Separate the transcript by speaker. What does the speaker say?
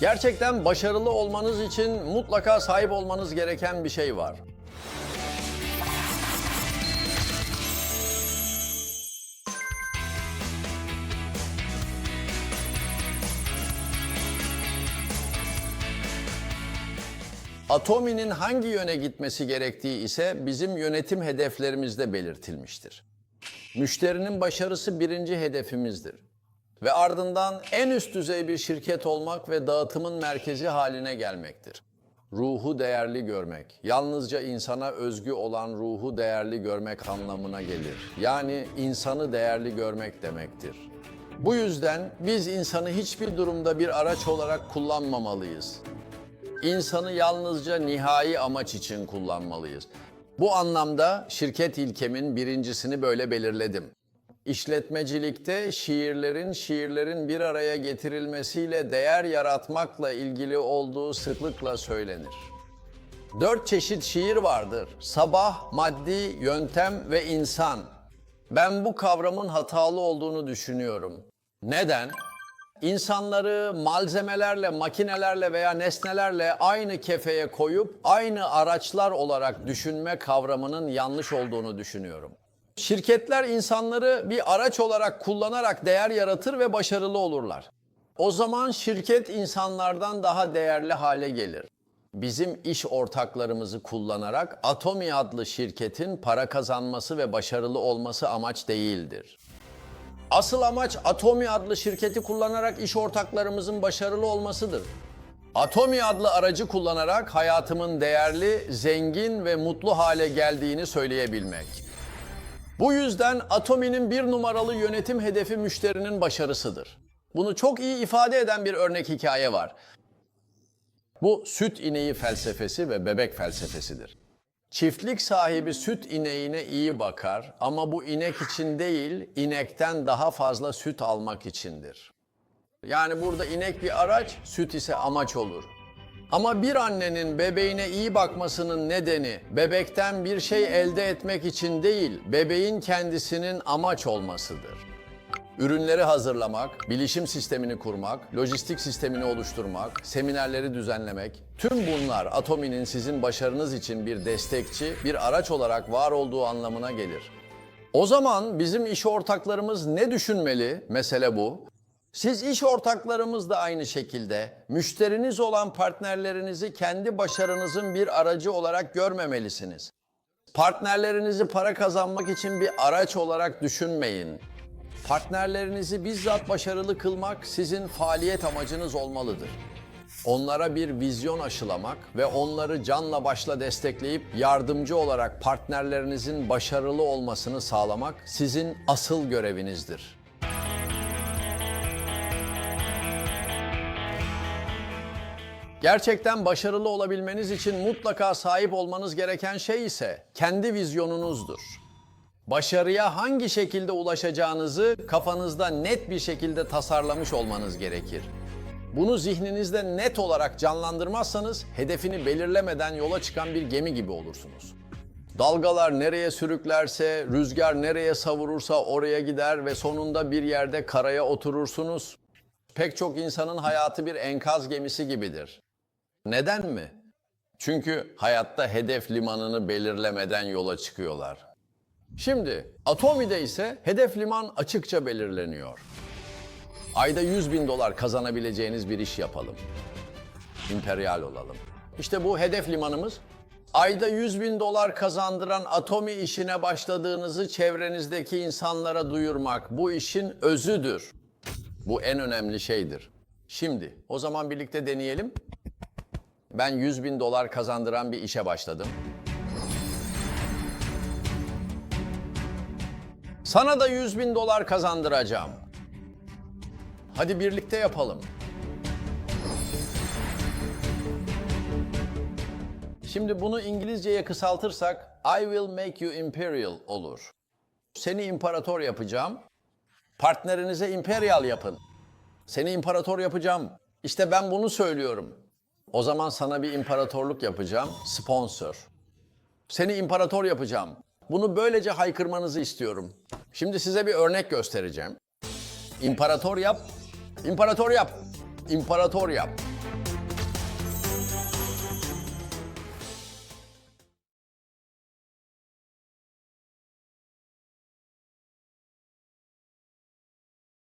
Speaker 1: Gerçekten başarılı olmanız için mutlaka sahip olmanız gereken bir şey var. Atomi'nin hangi yöne gitmesi gerektiği ise bizim yönetim hedeflerimizde belirtilmiştir. Müşterinin başarısı birinci hedefimizdir. Ve ardından en üst düzey bir şirket olmak ve dağıtımın merkezi haline gelmektir. Ruhu değerli görmek, yalnızca insana özgü olan ruhu değerli görmek anlamına gelir. Yani insanı değerli görmek demektir. Bu yüzden biz insanı hiçbir durumda bir araç olarak kullanmamalıyız. İnsanı yalnızca nihai amaç için kullanmalıyız. Bu anlamda şirket ilkemin birincisini böyle belirledim. İşletmecilikte şiirlerin şiirlerin bir araya getirilmesiyle değer yaratmakla ilgili olduğu sıklıkla söylenir. Dört çeşit şiir vardır. Sabah, maddi, yöntem ve insan. Ben bu kavramın hatalı olduğunu düşünüyorum. Neden? İnsanları malzemelerle, makinelerle veya nesnelerle aynı kefeye koyup aynı araçlar olarak düşünme kavramının yanlış olduğunu düşünüyorum. Şirketler insanları bir araç olarak kullanarak değer yaratır ve başarılı olurlar. O zaman şirket insanlardan daha değerli hale gelir. Bizim iş ortaklarımızı kullanarak Atomi adlı şirketin para kazanması ve başarılı olması amaç değildir. Asıl amaç Atomi adlı şirketi kullanarak iş ortaklarımızın başarılı olmasıdır. Atomi adlı aracı kullanarak hayatımın değerli, zengin ve mutlu hale geldiğini söyleyebilmek. Bu yüzden Atomi'nin bir numaralı yönetim hedefi müşterinin başarısıdır. Bunu çok iyi ifade eden bir örnek hikaye var. Bu süt ineği felsefesi ve bebek felsefesidir. Çiftlik sahibi süt ineğine iyi bakar ama bu inek için değil, inekten daha fazla süt almak içindir. Yani burada inek bir araç, süt ise amaç olur. Ama bir annenin bebeğine iyi bakmasının nedeni bebekten bir şey elde etmek için değil, bebeğin kendisinin amaç olmasıdır. Ürünleri hazırlamak, bilişim sistemini kurmak, lojistik sistemini oluşturmak, seminerleri düzenlemek, tüm bunlar Atomi'nin sizin başarınız için bir destekçi, bir araç olarak var olduğu anlamına gelir. O zaman bizim iş ortaklarımız ne düşünmeli? Mesele bu. Siz iş ortaklarımız da aynı şekilde müşteriniz olan partnerlerinizi kendi başarınızın bir aracı olarak görmemelisiniz. Partnerlerinizi para kazanmak için bir araç olarak düşünmeyin. Partnerlerinizi bizzat başarılı kılmak sizin faaliyet amacınız olmalıdır. Onlara bir vizyon aşılamak ve onları canla başla destekleyip yardımcı olarak partnerlerinizin başarılı olmasını sağlamak sizin asıl görevinizdir. Gerçekten başarılı olabilmeniz için mutlaka sahip olmanız gereken şey ise kendi vizyonunuzdur. Başarıya hangi şekilde ulaşacağınızı kafanızda net bir şekilde tasarlamış olmanız gerekir. Bunu zihninizde net olarak canlandırmazsanız hedefini belirlemeden yola çıkan bir gemi gibi olursunuz. Dalgalar nereye sürüklerse, rüzgar nereye savurursa oraya gider ve sonunda bir yerde karaya oturursunuz. Pek çok insanın hayatı bir enkaz gemisi gibidir. Neden mi? Çünkü hayatta hedef limanını belirlemeden yola çıkıyorlar. Şimdi Atomi'de ise hedef liman açıkça belirleniyor. Ayda 100 bin dolar kazanabileceğiniz bir iş yapalım. İmperyal olalım. İşte bu hedef limanımız. Ayda 100 bin dolar kazandıran Atomi işine başladığınızı çevrenizdeki insanlara duyurmak bu işin özüdür. Bu en önemli şeydir. Şimdi o zaman birlikte deneyelim. Ben 100 bin dolar kazandıran bir işe başladım. Sana da 100 bin dolar kazandıracağım. Hadi birlikte yapalım. Şimdi bunu İngilizceye kısaltırsak I will make you imperial olur. Seni imparator yapacağım. Partnerinize imperial yapın. Seni imparator yapacağım. İşte ben bunu söylüyorum. O zaman sana bir imparatorluk yapacağım. Sponsor. Seni imparator yapacağım. Bunu böylece haykırmanızı istiyorum. Şimdi size bir örnek göstereceğim. İmparator yap, imparator yap, imparator yap.